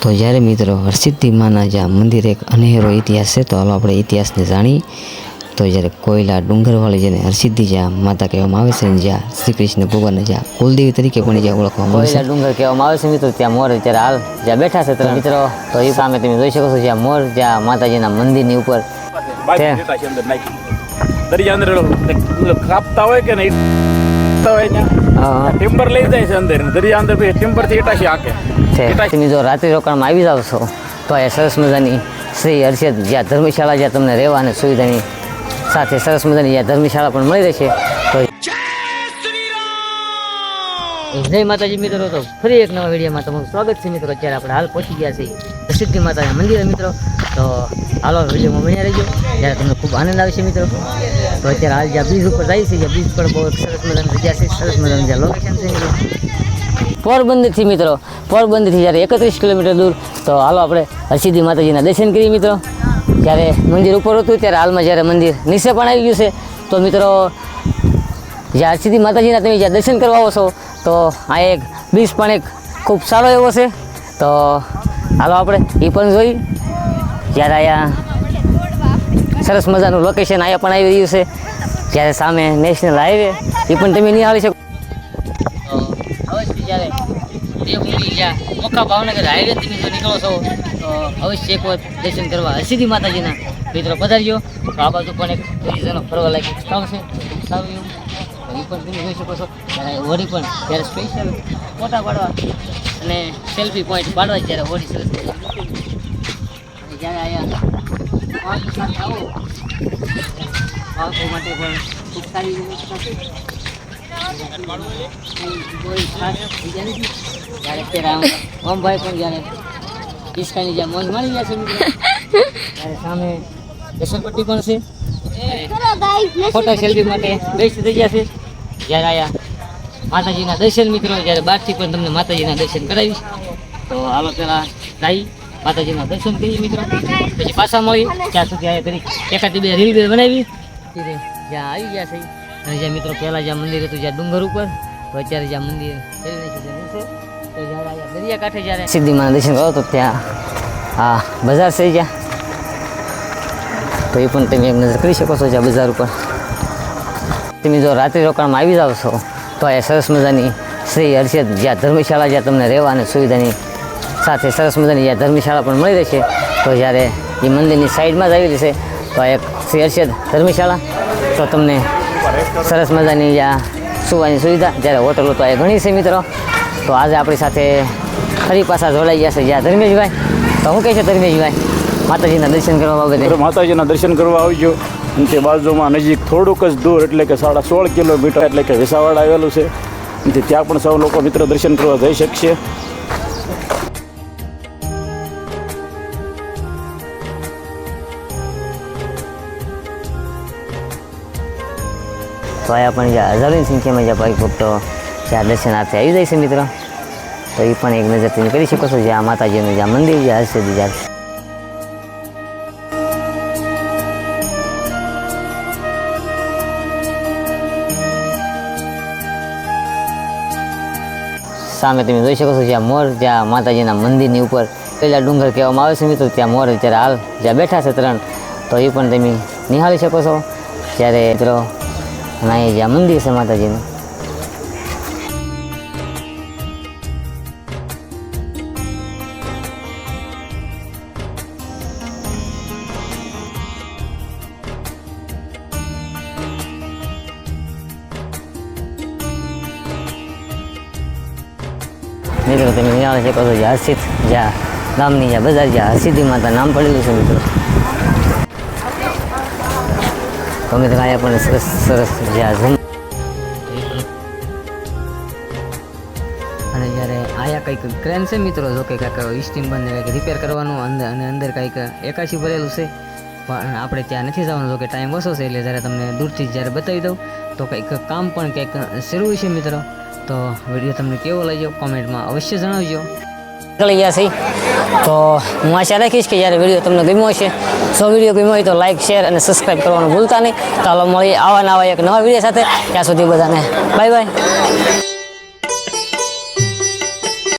તો જ્યારે મિત્રો હરસિદ્ધિ માના જ્યાં મંદિર એક અનેરો ઇતિહાસ છે તો હાલો આપણે ઇતિહાસને જાણી તો જ્યારે કોયલા ડુંગરવાળી જેને હરસિદ્ધિ જ્યાં માતા કહેવામાં આવે છે ને જ્યાં શ્રી કૃષ્ણ ભગવાનને જ્યાં કુલદેવી તરીકે પણ જ્યાં ઓળખવામાં આવે કોયલા છે ડુંગર કહેવામાં આવે છે મિત્રો ત્યાં મોર અત્યારે હાલ જ્યાં બેઠા છે ત્રણ મિત્રો તો એ સામે તમે જોઈ શકો છો જ્યાં મોર જ્યાં માતાજીના મંદિરની ઉપર બાકી દેતા છે અંદર નાખી. દરિયા અંદર મતલબ કાપતા હોય કે નહીં? કાપતા હોય ત્યાં ટિમ્બર લઈ જાય છે અંદર ને દરિયા અંદર પછી ટિમ્બરથી એટાશી હાકે છે. તમે જો રાત્રિ રોકાણમાં આવી જાવ છો તો એ સરસ મજાની શ્રી હર્ષદ જ્યાં ધર્મશાળા જ્યાં તમને રહેવા અને સુવિધાની સાથે સરસ મજાની જ્યાં ધર્મશાળા પણ મળી રહેશે તો જય માતાજી મિત્રો તો ફરી એક નવા વિડીયોમાં તમારું સ્વાગત છે મિત્રો. અત્યારે આપણે હાલ પહોંચી ગયા છીએ સિદ્ધિ માતાના મંદિરે મિત્રો. તો હાલો વિડીયોમાં બન્યા રહેજો. ત્યારે તમને ખૂબ આનંદ આવશે મિત્રો. તો અત્યારે હાલ જ્યાં બ્રિજ ઉપર જાય છે જ્યાં બ્રિજ પર બહુ સરસ મજાની જગ્યા છે. સરસ મજાનું જ્યાં લોકેશન છે મિત્રો. પોરબંદરથી મિત્રો, પોરબંદરથી જ્યારે એકત્રીસ કિલોમીટર દૂર, તો હાલો આપણે હરસિદ્ધિ માતાજીના દર્શન કરીએ મિત્રો. જ્યારે મંદિર ઉપર હતું, ત્યારે હાલમાં જ્યારે મંદિર નીચે પણ આવી ગયું છે, તો મિત્રો, જ્યાં હરસિદ્ધિ માતાજીના તમે જ્યાં દર્શન કરવા આવો છો, તો આ એક બીચ પણ એક ખૂબ સારો એવો છે. તો હાલો આપણે એ પણ જોઈ. જ્યારે અહીંયા સરસ મજાનું લોકેશન અહીંયા પણ આવી રહ્યું છે. જ્યારે સામે નેશનલ હાઈવે એ પણ તમે નિહાળી શકો. તો અવશ્ય જ્યારે દેવપુરી જ્યાં મોકા ભાવનગર તમે જો તો અવશ્ય એક વખત દર્શન કરવા હરસિદ્ધિ માતાજીના મિત્રો પધારજો તો આ બાજુ પણ એક ટુરિઝમનો ફરવા લાયક સ્થળ છે સારું પણ તમે જોઈ શકો છો ત્યારે પણ જ્યારે સ્પેશિયલ ફોટા પાડવા અને સેલ્ફી પોઈન્ટ પાડવા જ્યારે હોળી સરસ જ્યારે અહીંયા માટે પણ ખૂબ સારી વ્યવસ્થા છે ઓમભાઈ પણ જ્યારે ઈસકાની જ્યાં મોજ માણી ગયા છે ત્યારે સામે દર્શનપટ્ટી પણ છે ફોટા સેલ્ફી માટે બેસ્ટ થઈ ગયા છે. જ્યારે આયા માતાજીના દર્શન મિત્રો, જ્યારે બહારથી પણ તમને માતાજીના દર્શન કરાવીશ. તો હાલો પહેલાં જઈ માતાજીના દર્શન કરીએ મિત્રો. પછી પાછા મળી ત્યાં સુધી આયા કરી. એકાદી બે રીલ બનાવી. જ્યાં આવી ગયા છે અને જે મિત્રો પહેલાં જ્યાં મંદિર હતું, જ્યાં ડુંગર ઉપર, તો અત્યારે જ્યાં મંદિર દરિયાકાંઠે તો જ્યારે અહીંયા દરિયા જ્યારે સિદ્ધિમાં દર્શન કરો, તો ત્યાં આ બજાર થઈ જ્યાં. તો એ પણ તમે એક નજર કરી શકો છો જ્યાં બજાર ઉપર. તમે જો રાત્રિ રોકાણમાં આવી જાઓ છો, તો આ સરસ મજાની શ્રી હર્ષદ જ્યાં ધર્મશાળા જ્યાં તમને રહેવા અને સુવિધાની સાથે સરસ મજાની જ્યાં ધર્મશાળા પણ મળી રહેશે, તો જ્યારે એ મંદિરની સાઈડમાં જ આવેલી છે, તો આ એક શ્રી હર્ષદ ધર્મશાળા, તો તમને સરસ મજાની જ્યાં સુવાની સુવિધા જ્યારે હોટલો તો અહીંયા ઘણી છે મિત્રો. તો આજે આપણી સાથે ફરી પાછા જોડાઈ ગયા છે જ્યાં ધર્મેશભાઈ. તો હું કહે છે ધર્મેશભાઈ? માતાજીના દર્શન કરવા બાબતે? બરાબર, માતાજીના દર્શન કરવા આવજો. તે બાજુમાં નજીક થોડુંક જ દૂર એટલે કે સાડા સોળ કિલોમીટર એટલે કે વિસાવાડ આવેલું છે. ત્યાં પણ સૌ લોકો મિત્રો દર્શન કરવા જઈ શકશે. તો અહીંયા પણ જ્યાં હજારોની સંખ્યામાં જ્યાં ભાઈ ભક્તો જ્યાં દર્શનાર્થે આવી જાય છે મિત્રો. તો એ પણ એક નજર તમે કરી શકો છો, જ્યાં માતાજીનું જ્યાં મંદિર જ્યાં હશે જ્યાં સામે તમે જોઈ શકો છો, જ્યાં મોર, જ્યાં માતાજીના મંદિરની ઉપર પેલા ડુંગર કહેવામાં આવે છે મિત્રો, ત્યાં મોર અત્યારે હાલ જ્યાં બેઠા છે ત્રણ, તો એ પણ તમે નિહાળી શકો છો. જ્યારે મિત્રો અને અહીંયા જ્યાં મંદિર છે માતાજીનું. મિત્રો, તમે નિરાળ છે કહો છો જ્યાં હર્ષિત જ્યાં ગામની જ્યાં બજાર જ્યાં હર્ષિદ્ધિ માતા નામ પડેલું છે મિત્રો. તો મિત્રો અહીંયા પણ સરસ સરસ જ્યાં અને જ્યારે આયા કંઈક ક્રેન છે મિત્રો, જો કે કંઈક સ્ટીમ બંધ રિપેર કરવાનું, અંદર અને અંદર કંઈક એકાશી ભરેલું છે. પણ આપણે ત્યાં નથી જવાનું, જો કે ટાઈમ ઓછો છે, એટલે જ્યારે તમને દૂરથી જ્યારે બતાવી દઉં, તો કંઈક કામ પણ કંઈક શરૂ છે મિત્રો. તો વીડિયો તમને કેવો લાગ્યો? કોમેન્ટમાં અવશ્ય જણાવજો. નીકળી ગયા છીએ તો હું આશા રાખીશ કે જ્યારે વીડિયો તમને ગમ્યો હશે, જો વીડિયો ગમ્યો હોય તો લાઈક શેર અને સબસ્ક્રાઈબ કરવાનું ભૂલતા નહીં. ચાલો મળીએ આવા નવા એક નવા વીડિયો સાથે. ત્યાં સુધી બધાને બાય બાય